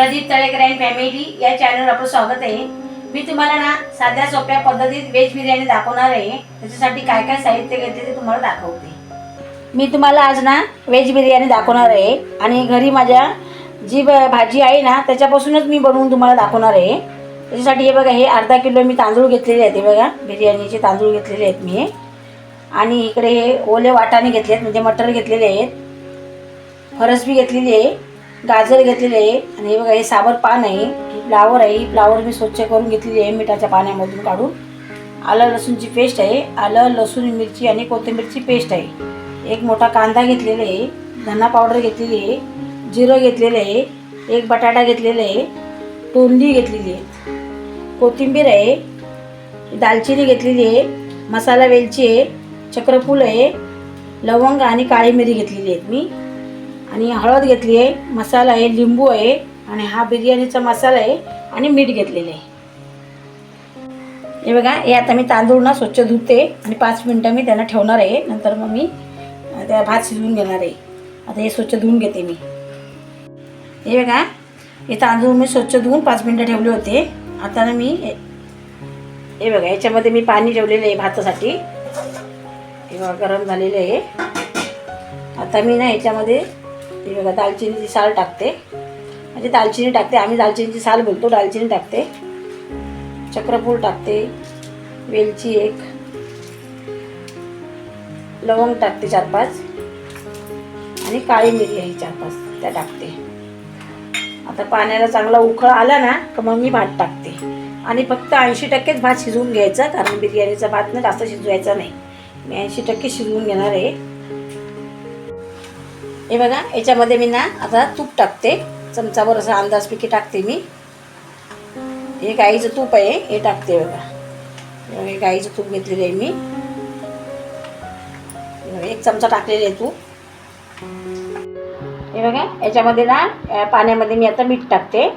Pradeep Talekar and family या चॅनलवर आपलं स्वागत आहे. मी तुम्हाला ना साध्या सोप्या पद्धतीत व्हेज बिर्याणी दाखवणार आहे. त्याच्यासाठी काय काय साहित्य घेतले ते तुम्हाला दाखवते. मी तुम्हाला आज ना व्हेज बिर्याणी दाखवणार आहे. आणि घरी माझ्या जी ब- भाजी आहे ना त्याच्यापासूनच मी बनवून तुम्हाला दाखवणार आहे. त्याच्यासाठी हे बघा हे अर्धा किलो मी तांदूळ घेतलेले आहेत. हे बघा बिर्याणीचे तांदूळ घेतलेले आहेत मी. आणि इकडे हे ओले वाटाणे घेतले आहेत म्हणजे मटर घेतलेले आहेत. फरसबी घेतलेली आहे. गाजर घेतलेले आहे. आणि हे बघा हे साबर पान आहे. ही फ्लावर आहे. ही फ्लावर मी स्वच्छ करून घेतलेली आहे मिठाच्या पाण्यामधून काढून. आलं लसूणची पेस्ट आहे. आलं लसूण मिरची आणि कोथिंबीरची पेस्ट आहे. एक मोठा कांदा घेतलेला आहे. धना पावडर घेतलेली आहे. जिरं घेतलेलं आहे. एक बटाटा घेतलेला आहे. टोंडी घेतलेली आहे. कोथिंबीर आहे. दालचिनी घेतलेली आहे. मसाला वेलची आहे. चक्रफूल आहे. लवंग आणि काळी मिरी घेतलेली आहेत मी. आणि हळद घेतली आहे मसाला आहे लिंबू आहे आणि हा बिर्याणीचा मसाला आहे आणि मीठ घेतलेलं आहे. हे बघा हे आता मी तांदूळ ना स्वच्छ धुते आणि पाच मिनटं मी त्यांना ठेवणार आहे. नंतर मग मी त्या भात शिजवून घेणार आहे. आता हे स्वच्छ धुवून घेते मी. हे बघा हे तांदूळ मी स्वच्छ धुवून पाच मिनटं ठेवले होते. आता ना मी हे बघा याच्यामध्ये मी पाणी ठेवलेलं आहे भातासाठी. हे बघा गरम झालेलं आहे. आता मी ना याच्यामध्ये हे बघा दालचिनीची साल टाकते. म्हणजे दालचिनी टाकते आम्ही दालचिनीची साल बोलतो दालचिनी टाकते. चक्रफूल टाकते वेलची एक लवंग टाकते चार पाच आणि काळी मिरी आहे चार पाच त्या टाकते. आता पाण्याला चांगला उखळ आला ना तर मग मी भात टाकते. आणि फक्त ऐंशी टक्केच भात शिजवून घ्यायचा कारण बिर्याणीचा भात ना जास्त शिजवायचा नाही. मी ऐंशी टक्के शिजवून घेणार आहे. हे बघा याच्यामध्ये मी ना आता तूप टाकते. चमचाभर असं अंदाजपैकी टाकते मी. हे गाईचं तूप आहे हे टाकते बघा. हे गाईचं तूप घेतलेलं आहे मी. एक चमचा टाकलेला आहे तूप हे बघा याच्यामध्ये ना पाण्यामध्ये मी आता मीठ टाकते.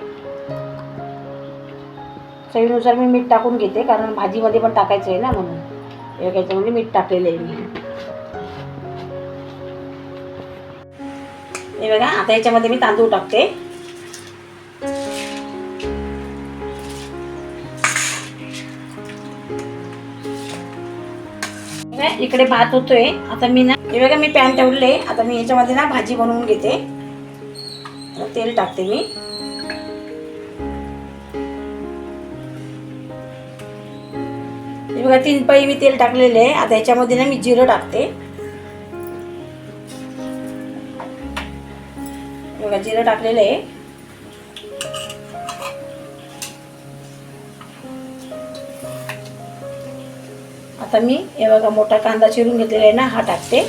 चवीनुसार मी मीठ टाकून घेते कारण भाजीमध्ये पण टाकायचं आहे ना म्हणून. हे बघा, याच्यामध्ये मीठ टाकलेलं आहे मी. हे बघा आता याच्यामध्ये मी तांदूळ टाकते. इकडे भात होतोय. आता मी ना हे बघा मी पॅन ठेवले आता मी याच्यामध्ये ना भाजी बनवून घेते. तेल टाकते मी. हे बघा तीन पळी मी तेल टाकलेले आहे. आता याच्यामध्ये ना मी जिरं टाकते. बघा जिरं टाकलेलं आहे. आता मी हे बघा मोठा कांदा चिरून घेतलेला आहे ना हा टाकते.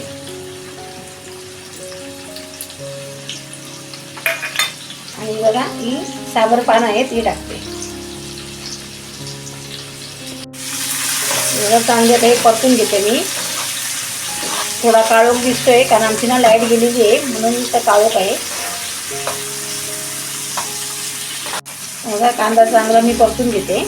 आणि बघा ही साबर पानं आहेत ही टाकते. एवढं चांगलं हे परतून घेते मी. थोडा काळोख दिसतोय कारण आमची ना लाइट गेलेली आहे म्हणून तर काळोख आहे. बघा कांदा चांगला मी परतून घेते.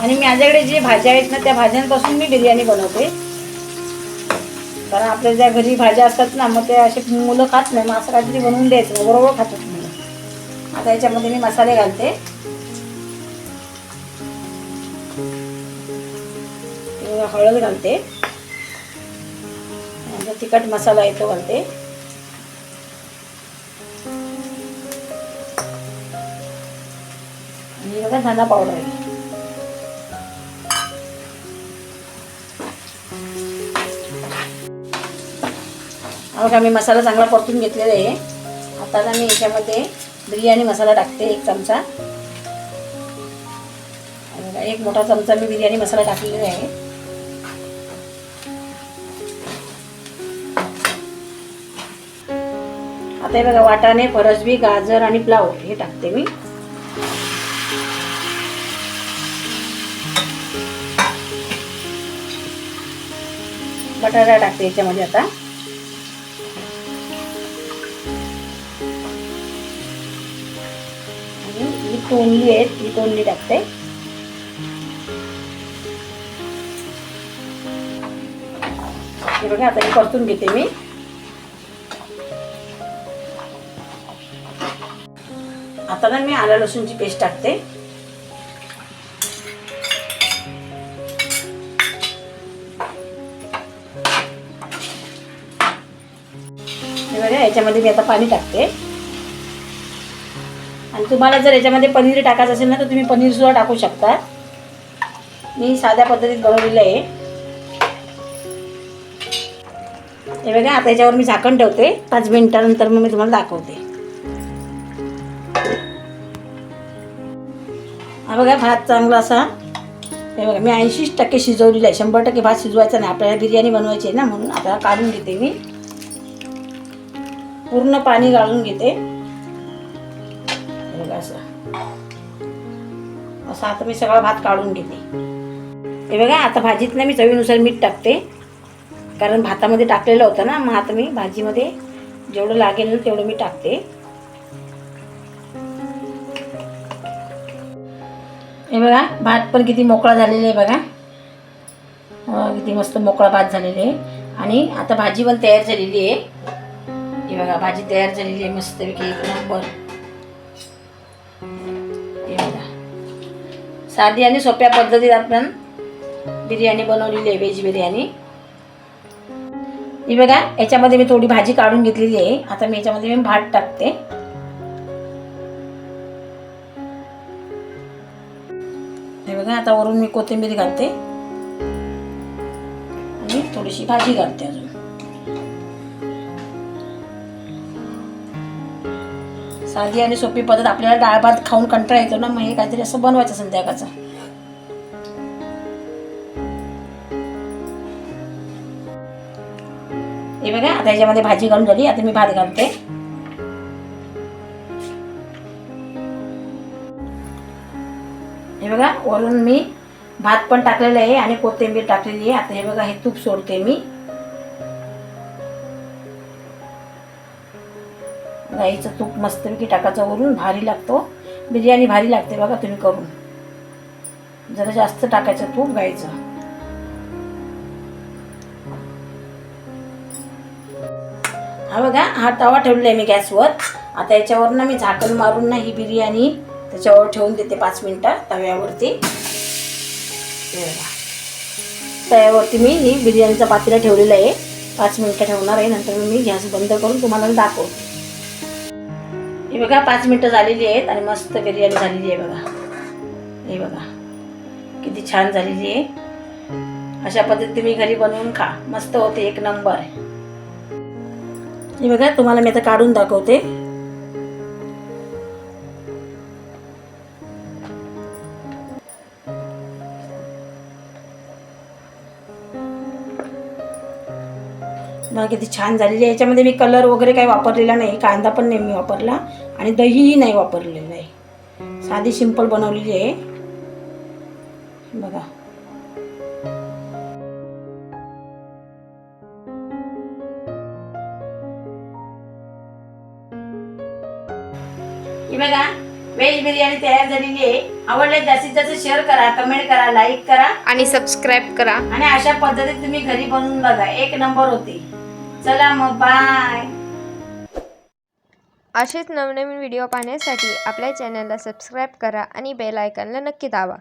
आणि माझ्याकडे जे भाज्या आहेत ना त्या भाज्यांपासून मी बिर्याणी बनवते. कारण आपल्या ज्या घरी भाज्या असतात ना मग ते असे मुलं खात नाही मग असं काहीतरी बनवून द्यायचं बरोबर खातात मुलं. आता याच्यामध्ये मी मसाले घालते. हळद घालते. तिखट मसाला येतो घालते आणि बघा धना पावडर आहे. बघा मी मसाला चांगला परतून घेतलेला आहे. आता ना मी याच्यामध्ये बिर्याणी मसाला टाकते एक चमचा. बघा, एक मोठा चमचा मी बिर्याणी मसाला टाकलेला आहे. टाकते बघा वाटाणे फरसबी गाजर आणि फ्लावर हे टाकते मी. बटाटा टाकते याच्यामध्ये आता. आणि ही तोंडली आहे ती तोंडली टाकते. बघा आता हे परतून घेते मी. टाकताना मी आलं लसूणची पेस्ट टाकते. हे याच्यामध्ये मी आता पाणी टाकते. आणि तुम्हाला जर याच्यामध्ये पनीर टाकायचं असेल ना तर तुम्ही पनीर सुद्धा टाकू शकता. मी साध्या पद्धतीत बनवलेलं आहे. हे बघा आता याच्यावर मी झाकण ठेवते. पाच मिनिटानंतर मग मी तुम्हाला दाखवते. हा बघा भात चांगला असा. हे बघा मी ऐंशीच टक्के शिजवलेला आहे. शंभर टक्के भात शिजवायचा नाही. आपल्याला बिर्याणी बनवायची आहे ना म्हणून आता काढून घेते मी. पूर्ण पाणी गाळून घेते. बघा असं. असं आता मी सगळा भात काढून घेते. हे बघा आता भाजीत ना मी चवीनुसार मीठ टाकते. कारण भातामध्ये टाकलेलं होतं ना मग आता मी भाजीमध्ये जेवढं लागेल तेवढं मी टाकते. हे बघा भात पण किती मोकळा झालेला आहे बघा. किती मस्त मोकळा भात झालेला आहे. आणि आता भाजी पण तयार झालेली आहे. हे बघा भाजी तयार झालेली आहे मस्तपैकी एक नंबर हे बघा. साधी आणि सोप्या पद्धतीत आपण बिर्याणी बनवलेली आहे व्हेज बिर्याणी. ही बघा याच्यामध्ये मी थोडी भाजी काढून घेतलेली आहे. आता मी याच्यामध्ये मी भात टाकते. आता वरून मी कोथिंबीर घालते. आणि थोडीशी भाजी घालते अजून. साधी आणि सोपी पद्धत आपल्याला डाळ भात खाऊन कंटाळा येतो ना मग हे काहीतरी असं बनवायचं संध्याकाळचं. हे बघा आता याच्यामध्ये भाजी घालून झाली आता मी भात घालते. हे बघा वरून मी भात पण टाकलेलं आहे आणि कोथिंबीर टाकलेली आहे. आता हे बघा हे तूप सोडते मी. गाईचं तूप मस्तपैकी टाकायचं वरून भारी लागतो. बिर्याणी भारी लागते बघा तुम्ही करून. जरा जास्त टाकायचं तूप गाईचं. हा बघा हा तवा ठेवलेला आहे मी गॅसवर. आता याच्यावर ना मी झाकण मारून ना ही बिर्याणी त्याच्यावर ठेवून देते पाच मिनटं तव्यावरती. बघा. तव्यावरती मी ही बिर्याणीचा पातेला ठेवलेला आहे. पाच मिनटं ठेवणार आहे. नंतर मी गॅस बंद करून तुम्हाला दाखवते. हे बघा पाच मिनटं झालेली आहेत आणि मस्त बिर्याणी झालेली आहे बघा. हे बघा किती छान झालेली आहे. अशा पद्धतीने तुम्ही घरी बनवून खा. मस्त होते एक नंबर. हे बघा तुम्हाला मी आता काढून दाखवते. बघा किती छान झालेली आहे. याच्यामध्ये मी कलर वगैरे काही वापरलेला नाही. कांदा पण नाही मी वापरला. आणि दहीही नाही वापरलेलं आहे. साधी सिंपल बनवलेली आहे. बघा. ही बघा व्हेज बिर्याणी तयार झालेली आहे. आवडल्यास जास्तीत जास्त शेअर करा कमेंट करा लाईक करा. आणि सबस्क्राईब करा. आणि अशा पद्धतीत तुम्ही घरी बनवून बघा. एक नंबर होते. चला मग बाय असेच नवनवीन व्हिडिओ पाहण्यासाठी आपल्या चॅनलला सबस्क्राईब करा आणि बेल आयकॉनला नक्की दाबा.